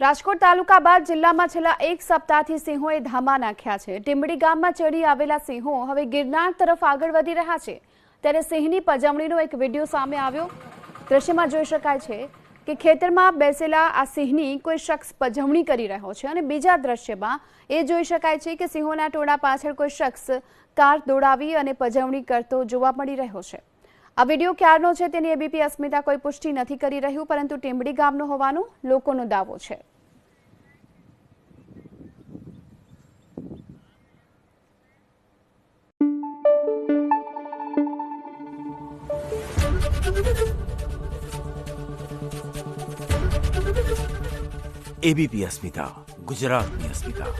રાજકોટ તાલુકા બાદ જિલ્લામાં છેલ્લા એક સપ્તાહથી સિંહોએ ધામા નાખ્યા છે. ટીમડી ગામમાં ચડી આવેલા સિંહો હવે ગિરનાર તરફ આગળ વધી રહ્યા છે. ત્યારે સિંહની પજવણીનો એક વીડિયો સામે આવ્યો. દ્રશ્યમાં જોઈ શકાય છે કે ખેતરમાં બેસેલા આ સિંહની કોઈ શખ્સ પજવણી કરી રહ્યો છે અને બીજા દ્રશ્યમાં એ જોઈ શકાય છે કે સિંહોના ટોળા પાછળ કોઈ શખ્સ કાર દોડાવી અને પજવણી કરતો જોવા મળી રહ્યો છે. આ વીડિયો ક્યારનો છે તેની એબીપી અસ્મિતા કોઈ પુષ્ટિ નથી કરી રહ્યું, પરંતુ ટીમડી ગામનો હોવાનો લોકોનો દાવો છે. એબીપી અસ્મિતા ગુજરાતની અસ્મિતા